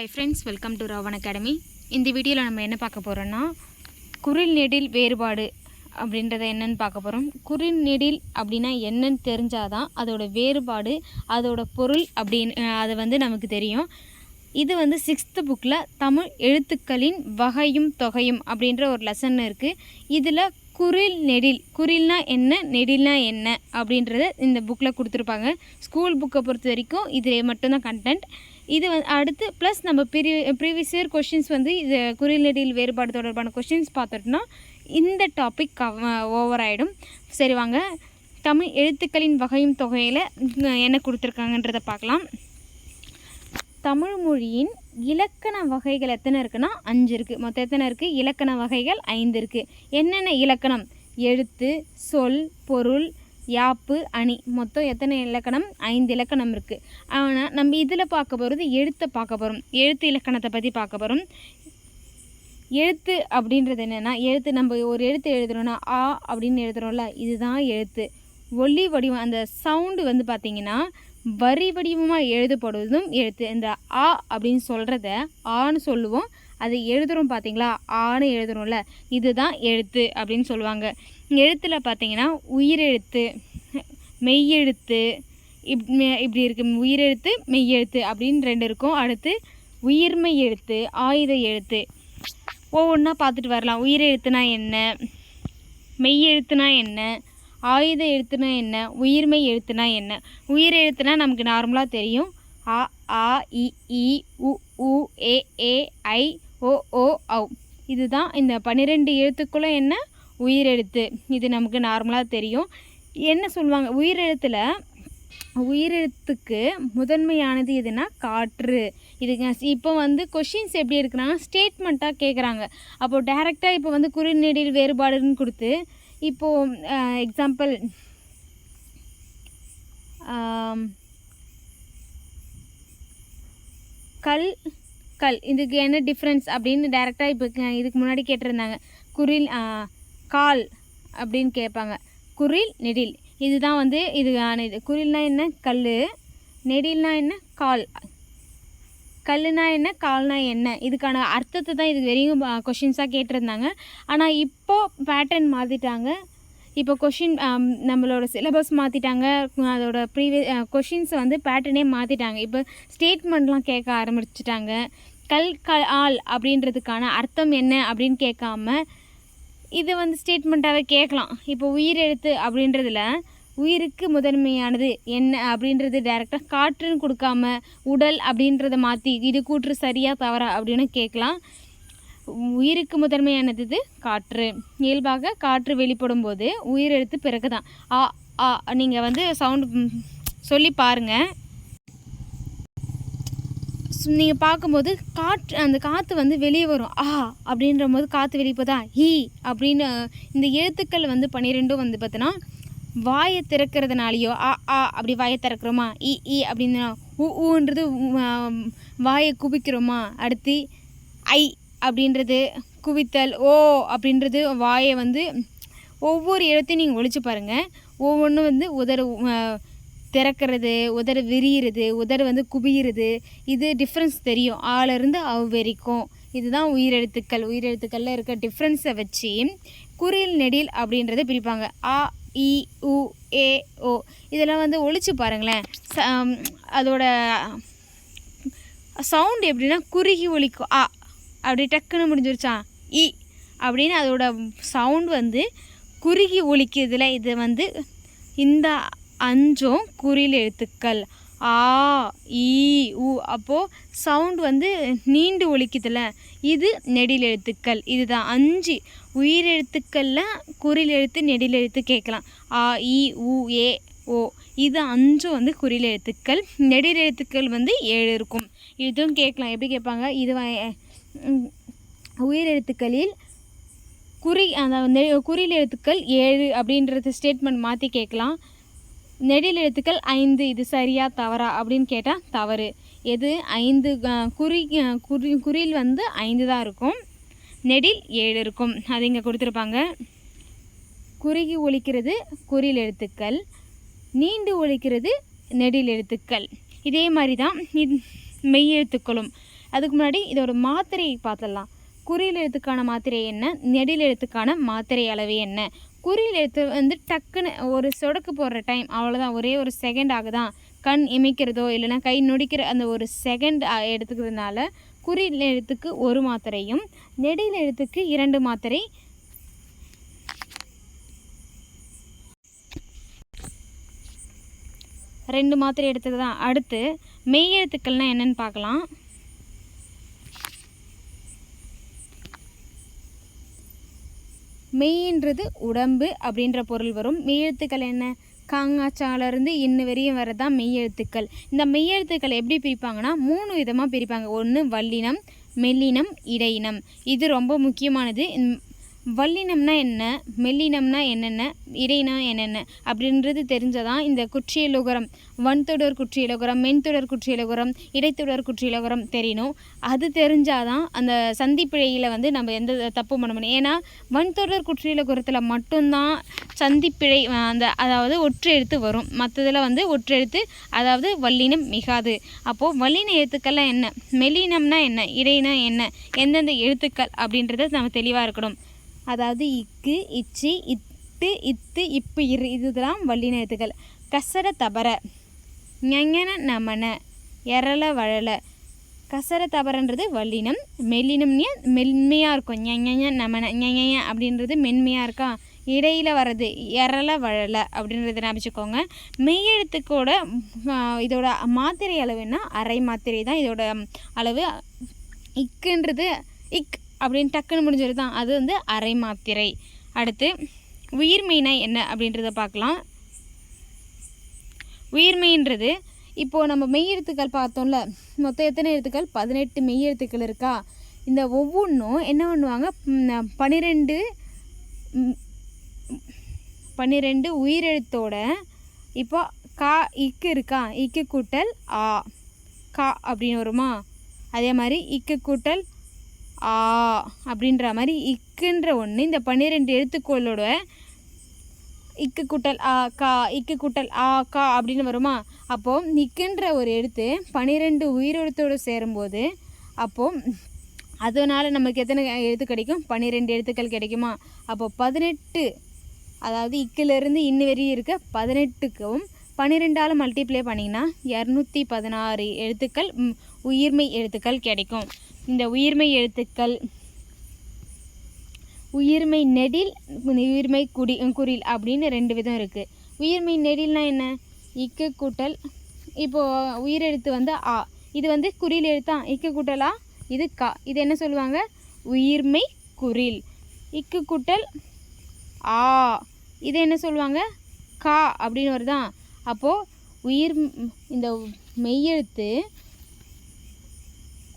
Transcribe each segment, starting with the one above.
Hi friends welcome to Ravan academy இந்த வீடியோவில் நம்ம என்ன பார்க்க போகிறோன்னா குரில் நெடில் வேறுபாடு அப்படின்றத என்னன்னு பார்க்க போகிறோம் குரில் நெடில் அப்படின்னா என்னன்னு தெரிஞ்சாதான் அதோட வேறுபாடு அதோட பொருள் அப்படின்னு அதை அது வந்து நமக்கு தெரியும். இது வந்து சிக்ஸ்த்து புக்கில் தமிழ் எழுத்துக்களின் வகையும் தொகையும் அப்படின்ற ஒரு லெசன் இருக்குது இதில் குரில் நெடில் குரில்னா என்ன நெடில்னா என்ன அப்படின்றத இந்த புக்கில் கொடுத்துருப்பாங்க. ஸ்கூல் புக்கை பொறுத்த வரைக்கும் இது மட்டும்தான் கண்டென்ட் இது அடுத்து ப்ளஸ் நம்ம ப்ரீ ப்ரீவியஸ் இயர் கொஷின்ஸ் வந்து இது குரில் வேறுபாடு தொடர்பான கொஷின்ஸ் பார்த்துட்டோம்னா இந்த டாபிக் ஓவர் ஆகிடும் சரி வாங்க. தமிழ் எழுத்துக்களின் வகையும் தொகையில் என்ன கொடுத்துருக்காங்கன்றதை பார்க்கலாம். தமிழ் மொழியின் இலக்கண வகைகள் எத்தனை இருக்குன்னா அஞ்சு இருக்குது மொத்தம் எத்தனை இருக்குது இலக்கண வகைகள் ஐந்து இருக்குது என்னென்ன இலக்கணம்? எழுத்து சொல் பொருள் யாப்பு அணி. மொத்தம் எத்தனை இலக்கணம்? ஐந்து இலக்கணம் இருக்குது ஆனால் நம்ம இதில் பார்க்க போகிறது எழுத்தை பார்க்க போகிறோம் எழுத்து இலக்கணத்தை பற்றி பார்க்க போகிறோம் எழுத்து அப்படின்றது என்னென்னா எழுத்து நம்ம ஒரு எழுத்து எழுதுகிறோன்னா ஆ அப்படின்னு எழுதுகிறோம்ல இதுதான் எழுத்து. ஒளி வடிவம் அந்த சவுண்டு வந்து பார்த்திங்கன்னா வரி வடிவமாக எழுதப்படுவதும் எழுத்து. இந்த ஆ அப்படின்னு சொல்கிறத ஆன்னு சொல்லுவோம். அதை எழுதுகிறோம் பார்த்தீங்களா? ஆன்னு எழுதுகிறோம்ல இதுதான் எழுத்து அப்படின்னு சொல்லுவாங்க. எழுத்தில் பார்த்தீங்கன்னா உயிரெழுத்து மெய்யெழுத்து இப் இப்படி இருக்குது உயிரெழுத்து மெய்யெழுத்து அப்படின்னு ரெண்டு இருக்கும். அடுத்து உயிர்மெய் எழுத்து ஆயுத எழுத்து. ஒவ்வொன்றா பார்த்துட்டு வரலாம். உயிரெழுத்துனா என்ன? மெய்யெழுத்துனா என்ன? ஆயுத எழுத்துனா என்ன? உயிர்மெய் எழுத்துனா என்ன? உயிர் எழுத்துனா நமக்கு நார்மலாக தெரியும். ஆ ஆ இ இ உ உ ஏ ஏ ஐ ஓ ஓ ஔ. இதுதான் இந்த பன்னிரெண்டு எழுத்துக்களும் என்ன? உயிரெழுத்து. இது நமக்கு நார்மலாக தெரியும். என்ன சொல்லுவாங்க? உயிரெழுத்தில் உயிரெழுத்துக்கு முதன்மையானது எதுனா காற்று. இதுங்க இப்போ வந்து கொஷின்ஸ் எப்படி இருக்குன்னா ஸ்டேட்மெண்ட்டாக கேட்குறாங்க அப்போது டேரெக்டாக இப்போ வந்து குறுநெடில் வேறுபாடுன்னு கொடுத்து இப்போது எக்ஸாம்பிள் கல் கல். இதுக்கு என்ன டிஃப்ரென்ஸ் அப்படின்னு டேரெக்டாக இப்போ இதுக்கு முன்னாடி கேட்டிருந்தாங்க. குரில் கால் அப்படின்னு கேட்பாங்க. குரில் நெடில். இதுதான் வந்து இதுக்கான இது. குரில்னால் என்ன? கல் நெடில்னால் என்ன? கால். கல்லுனா என்ன? கால்னா என்ன? இதுக்கான அர்த்தத்தை தான் இது வரையும் கொஷின்ஸாக கேட்டிருந்தாங்க. ஆனால் இப்போது பேட்டர்ன் மாற்றிட்டாங்க இப்போ கொஷின் நம்மளோட சிலபஸ் மாற்றிட்டாங்க அதோட ப்ரீவிய கொஷின்ஸை வந்து பேட்டர்னே மாற்றிட்டாங்க இப்போ ஸ்டேட்மெண்ட்லாம் கேட்க ஆரம்பிச்சிட்டாங்க. கல் கல் ஆள் அப்படின்றதுக்கான அர்த்தம் என்ன அப்படின்னு கேட்காம இது வந்து ஸ்டேட்மெண்ட்டாகவே கேட்கலாம். இப்போ உயிரெழுத்து அப்படின்றதுல உயிருக்கு முதன்மையானது என்ன அப்படின்றது டைரெக்டாக காற்றுன்னு கொடுக்காம உடல் அப்படின்றத மாற்றி இது கூற்று சரியாக தவறா அப்படின்னு கேட்கலாம். உயிருக்கு முதன்மையானது இது காற்று. இயல்பாக காற்று வெளிப்படும் போது உயிரெழுத்து பிறகு தான் ஆ ஆ நீங்கள் வந்து சவுண்டு சொல்லி பாருங்கள் நீங்கள் பார்க்கும்போது காற்று அந்த காற்று வந்து வெளியே வரும். ஆ அப்படின்ற போது காற்று வெளியே போதா ஹீ அப்படின்னு இந்த எழுத்துக்கள் வந்து பன்னிரெண்டும் வந்து பார்த்தோன்னா வாயை திறக்கிறதுனாலையோ ஆ ஆ அப்படி வாயை திறக்கிறோமா? இ இ அப்படின்னு உ ஊன்றது வாயை குவிக்கிறோமா? அடுத்து ஐ அப்படின்றது குவித்தல் ஓ அப்படின்றது வாயை வந்து ஒவ்வொரு எழுத்தையும் நீங்கள் ஒழிச்சு பாருங்கள் ஒவ்வொன்றும் வந்து உதறு திறக்கிறது உதர் விரியிறது உதர் வந்து குவியிறது இது டிஃப்ரென்ஸ் தெரியும். ஆளிருந்து அவ் வரைக்கும். இதுதான் உயிரெழுத்துக்கள். உயிரெழுத்துக்களில் இருக்க டிஃப்ரென்ஸை வச்சு குறில் நெடில் அப்படின்றத பிரிப்பாங்க. ஆ இ உ ஏ ஓ. இதெல்லாம் வந்து ஒழிச்சு பாருங்களேன். ச- அதோட சவுண்ட் எப்படின்னா குறுகி ஒழிக்கும் ஆ அப்படி டக்குன்னு முடிஞ்சிருச்சா? இ அப்படின்னு அதோட சவுண்ட் வந்து குறுகி ஒழிக்கிறதுல இது வந்து இந்த அஞ்சும் குறில் எழுத்துக்கள். ஆ ஈ உ. அப்போது சவுண்ட் வந்து நீண்டு ஒழிக்குதுல்ல இது நெடில் எழுத்துக்கள். இதுதான் அஞ்சு. உயிரெழுத்துக்களில் குறில் எழுத்து நெடில் எழுத்து கேட்கலாம். ஆ இ உ ஏ ஓ. இது அஞ்சும் வந்து குறில் எழுத்துக்கள். நெடில் எழுத்துக்கள் வந்து ஏழு இருக்கும். இதுவும் கேட்கலாம். எப்படி கேட்பாங்க? இது உயிர் எழுத்துக்களில் உயிரெழுத்துக்களில் குறி அந்த நெ- குறில் எழுத்துக்கள் ஏழு அப்படின்றது ஸ்டேட்மெண்ட் மாற்றி கேட்கலாம். நெடில் எழுத்துக்கள் ஐந்து இது சரியா தவறா அப்படின்னு கேட்டால் தவறு. எது? ஐந்து குறி குறி குறியில் வந்து ஐந்து தான் இருக்கும். நெடில் ஏழு இருக்கும். அது இங்கே கொடுத்துருப்பாங்க. குறுகி ஒழிக்கிறது குறில் எழுத்துக்கள் நீண்டு ஒழிக்கிறது நெடில் எழுத்துக்கள். இதே மாதிரி தான் இது மெய் எழுத்துக்களும். அதுக்கு முன்னாடி இதோட மாத்திரையை பார்த்துடலாம். குறியில் எழுத்துக்கான மாத்திரை என்ன? நெடில் எழுத்துக்கான மாத்திரை அளவு என்ன? குறியில் எழுத்து வந்து டக்குன்னு ஒரு சொடக்கு போடுற டைம் அவ்வளோதான் ஒரே ஒரு செகண்ட் ஆகுதான் கண் இமைக்கிறதோ இல்லைன்னா கை நொடிக்கிற அந்த ஒரு செகண்ட் எடுத்துக்கிறதுனால குறியில் எழுத்துக்கு ஒரு மாத்திரையும் நெடியில் எழுத்துக்கு இரண்டு மாத்திரை. ரெண்டு மாத்திரை எடுத்துக்கலாம் அடுத்து மெய் எழுத்துக்கள்னால் என்னென்னு பார்க்கலாம். மெய்ன்றது உடம்பு அப்படின்ற பொருள் வரும். மெய்யெழுத்துக்கள் என்ன? காங்காச்சாலேருந்து இன்ன வரையும் வரதான் மெய்யெழுத்துக்கள். இந்த மெய்யெழுத்துக்கள் எப்படி பிரிப்பாங்கன்னா மூணு விதமாக பிரிப்பாங்க. ஒன்று வல்லினம் மெல்லினம் இடையினம். இது ரொம்ப முக்கியமானது. வல்லினம்னா என்ன? மெல்லினம்னா என்னென்ன? இடைனா என்னென்ன? அப்படின்றது தெரிஞ்சதான் இந்த குற்றியலுகரம். வன்தொடர் குற்றியலுகரம் மென்தொடர் குற்றியலுகரம் இடைத்தொடர் குற்றியலுகரம் தெரியணும். அது தெரிஞ்சாதான் அந்த சந்திப்பிழையில் வந்து நம்ம எந்த தப்பு பண்ண முடியும். ஏன்னா வன்தொடர் குற்றியலுகரத்தில் மட்டும்தான் சந்திப்பிழை அந்த அதாவது ஒற்று எழுத்து வரும். மற்றதில் வந்து ஒற்று எழுத்து அதாவது வல்லினம் மிகாது. அப்போது வல்லின எழுத்துக்கள்லாம் என்ன? மெல்லினம்னா என்ன? இடைனா என்ன? எந்தெந்த எழுத்துக்கள் அப்படின்றத நம்ம தெளிவாக இருக்கணும். அதாவது இக்கு இச்சி இத்து இத்து இப்பு இரு இதுதான் வல்லின எழுத்துக்கள் கசட தபர. ஞங்கன நமன. எரள வழல. கசர தபரன்றது வல்லினம் மெல்லினம்னே மென்மையாக இருக்கும். ஞங்க நமன. ஞங்க அப்படின்றது மென்மையாக இருக்கா? இடையில் வர்றது எரள வழல அப்படின்றத ஞாபகிச்சுக்கோங்க. மெய்யெழுத்துக்கோட இதோட மாத்திரை அளவுன்னா அரை மாத்திரை தான் இதோட அளவு. இக்குன்றது இக் அப்படின்னு டக்குன்னு முடிஞ்சது தான். அது வந்து அரை மாத்திரை. அடுத்து உயிர்மெய்னா என்ன அப்படின்றத பார்க்கலாம். உயிர்மெயின்றது இப்போது நம்ம மெய் எழுத்துக்கள் பார்த்தோம்ல மொத்தம் எத்தனை எழுத்துக்கள்? பதினெட்டு மெய் எழுத்துக்கள் இருக்கா? இந்த ஒவ்வொன்றும் என்ன பண்ணுவாங்க? பன்னிரெண்டு பன்னிரெண்டு உயிரெழுத்தோட இப்போ கா இக்கு இருக்கா? இக்கு கூட்டல் ஆ. கா அப்படின்னு வருமா? அதே மாதிரி இக்கு கூட்டல் ஆ அப்படின்ற மாதிரி இக்குன்ற ஒன்று இந்த பன்னிரெண்டு எழுத்துக்கோளோட இக்கு குட்டல் ஆ கா இக்கு குட்டல் ஆ கா அப்படின்னு வருமா? அப்போது நிக்குன்ற ஒரு எழுத்து பன்னிரெண்டு உயிரெழுத்தோடு சேரும்போது அப்போது அதனால் நமக்கு எத்தனை எழுத்து கிடைக்கும்? பன்னிரெண்டு எழுத்துக்கள் கிடைக்குமா? அப்போது பதினெட்டு அதாவது இக்கிலிருந்து இன்ன வரையும் இருக்க பதினெட்டுக்கும் பன்னிரெண்டால் மல்டிப்ளை பண்ணிங்கன்னா இரநூத்தி பதினாறு எழுத்துக்கள் உயிர்மை எழுத்துக்கள் கிடைக்கும். இந்த உயிர்மை எழுத்துக்கள். உயிர்மை நெடில் உயிர்மை குடி குறில் அப்படின்னு ரெண்டு விதம் இருக்குது உயிர்மை நெடில்னா என்ன? இக்கு கூட்டல் இப்போது உயிரெழுத்து வந்து ஆ. இது வந்து குறில் எழுத்தா? இக்கு கூட்டலா? இது கா. இது என்ன சொல்லுவாங்க? உயிர்மை குறில் இக்கு கூட்டல் ஆ. இது என்ன சொல்லுவாங்க? கா அப்படின்னு வருதான் அப்போது உயிர் இந்த மெய்யெழுத்து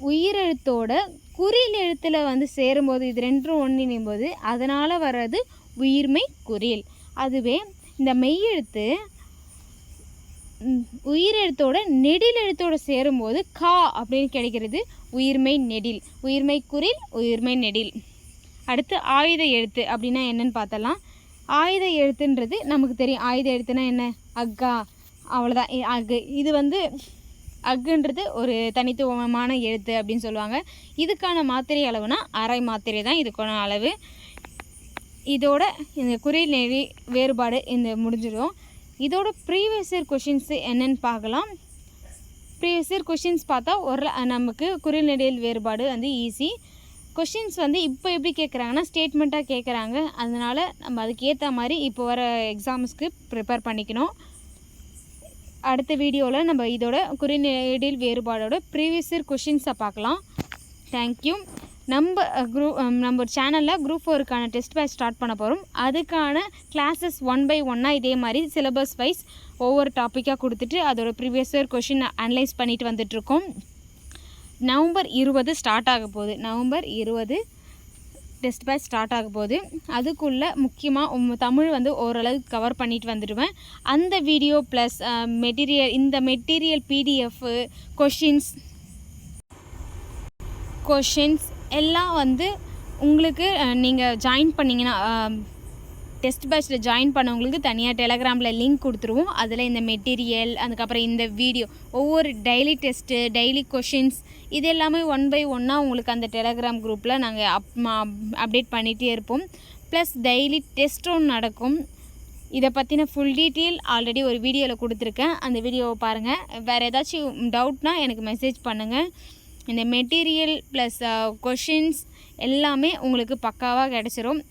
உயிரெழுத்தோட குறில் எழுத்தில் வந்து சேரும்போது இது ரெண்டும் ஒன்றிணையும் போது அதனால் வர்றது உயிர்மை குறில் அதுவே இந்த மெய்யெழுத்து உயிரெழுத்தோட நெடில் எழுத்தோடு சேரும்போது கா அப்படின்னு கிடைக்கிறது உயிர்மை நெடில். உயிர்மை குறில் உயிர்மை நெடில். அடுத்து ஆயுத எழுத்து அப்படின்னா என்னன்னு பார்த்தலாம். ஆயுத எழுத்துன்றது நமக்கு தெரியும். ஆயுத எழுத்துனா என்ன? அக்கா. அவ்வளோதான் அக்கு இது வந்து அக்குன்றது ஒரு தனித்துவமான எழுத்து அப்படின்னு சொல்லுவாங்க. இதுக்கான மாத்திரை அளவுனா அரை மாத்திரை தான் இதுக்கான அளவு. இதோட இந்த குறில் நெறி வேறுபாடு இந்த முடிஞ்சிடும். இதோட ப்ரீவியஸ் இயர் கொஷின்ஸு என்னென்னு பார்க்கலாம். ப்ரீவியஸ் இயர் கொஷின்ஸ் பார்த்தா ஒரு நமக்கு குறில் நெடியில் வேறுபாடு வந்து ஈஸி கொஷின்ஸ் வந்து இப்போ எப்படி கேட்குறாங்கன்னா ஸ்டேட்மெண்ட்டாக கேட்குறாங்க அதனால் நம்ம அதுக்கேற்ற மாதிரி இப்போ வர எக்ஸாம்ஸ்க்கு ப்ரிப்பேர் பண்ணிக்கணும். அடுத்த வீடியோவில் நம்ம இதோட குறிநீடில் வேறுபாடோட ப்ரீவியஸ் இயர் கொஷின்ஸை பார்க்கலாம். தேங்க்யூ நம்ம குரூப் நம்ம சேனலில் குரூப் ஃபோருக்கான டெஸ்ட் பேட்ச் ஸ்டார்ட் பண்ண போகிறோம் அதுக்கான கிளாஸஸ் ஒன் பை ஒன்னாக இதே மாதிரி சிலபஸ் வைஸ் ஒவ்வொரு டாப்பிக்காக கொடுத்துட்டு அதோட ப்ரீவியஸ் இயர் கொஷின் அனலைஸ் பண்ணிட்டு வந்துட்ருக்கோம் நவம்பர் இருபது ஸ்டார்ட் ஆக போகுது. நவம்பர் இருபது டெஸ்ட் பேட்ச் ஸ்டார்ட் ஆக போகுது அதுக்குள்ளே முக்கியமாக தமிழ் வந்து ஓரளவுக்கு கவர் பண்ணிட்டு வந்துடுவேன். அந்த வீடியோ ப்ளஸ் மெட்டீரியல் இந்த மெட்டீரியல் பிடிஎஃப்பு கொஷின்ஸ் கொஷின்ஸ் எல்லாம் வந்து உங்களுக்கு நீங்கள் ஜாயின் பண்ணிங்கன்னா டெஸ்ட் பேட்சில் ஜாயின் பண்ணவங்களுக்கு தனியாக டெலகிராமில் லிங்க் கொடுத்துருவோம். அதில் இந்த மெட்டீரியல் அதுக்கப்புறம் இந்த வீடியோ ஒவ்வொரு டெய்லி டெஸ்ட்டு டெய்லி கொஷின்ஸ் இது எல்லாமே ஒன் பை ஒன்னாக உங்களுக்கு அந்த டெலகிராம் குரூப்பில் நாங்கள் அப் அப்டேட் பண்ணிகிட்டே இருப்போம். ப்ளஸ் டெய்லி டெஸ்ட்டும் நடக்கும். இதை பற்றின ஃபுல் டீட்டெயில் ஆல்ரெடி ஒரு வீடியோவில் கொடுத்துருக்கேன். அந்த வீடியோவை பாருங்கள் வேறு ஏதாச்சும் டவுட்னால் எனக்கு மெசேஜ் பண்ணுங்கள் இந்த மெட்டீரியல் ப்ளஸ் கொஷின்ஸ் எல்லாமே உங்களுக்கு பக்காவாக கிடச்சிரும்.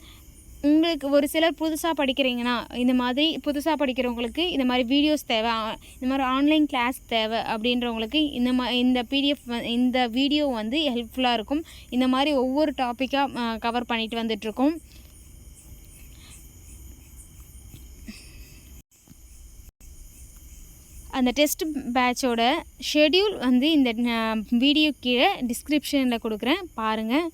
உங்களுக்கு ஒரு சிலர் புதுசாக படிக்கிறீங்கன்னா இந்த மாதிரி புதுசாக படிக்கிறவங்களுக்கு இந்த மாதிரி வீடியோஸ் தேவை. இந்த மாதிரி ஆன்லைன் கிளாஸ் தேவை அப்படின்றவங்களுக்கு இந்த மா இந்த பிடிஎஃப் இந்த வீடியோ வந்து ஹெல்ப்ஃபுல்லாக இருக்கும். இந்த மாதிரி ஒவ்வொரு டாப்பிக்காக கவர் பண்ணிட்டு வந்துட்ருக்கோம் அந்த டெஸ்ட் பேட்சோட ஷெட்யூல் வந்து இந்த வீடியோ கீழே டிஸ்கிரிப்ஷனில் கொடுக்குறேன். பாருங்கள்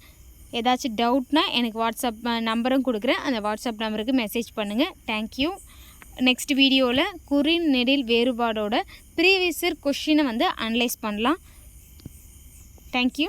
ஏதாச்சும் டவுட்னா எனக்கு வாட்ஸ்அப் நம்பரும் கொடுக்குறேன். அந்த வாட்ஸ்அப் நம்பருக்கு மெசேஜ் பண்ணுங்கள் தேங்க்யூ நெக்ஸ்ட் வீடியோவில் குறின் நெடில் வேறுபாடோட ப்ரீவியஸ் கொஷினை வந்து அனலைஸ் பண்ணலாம். தேங்க்யூ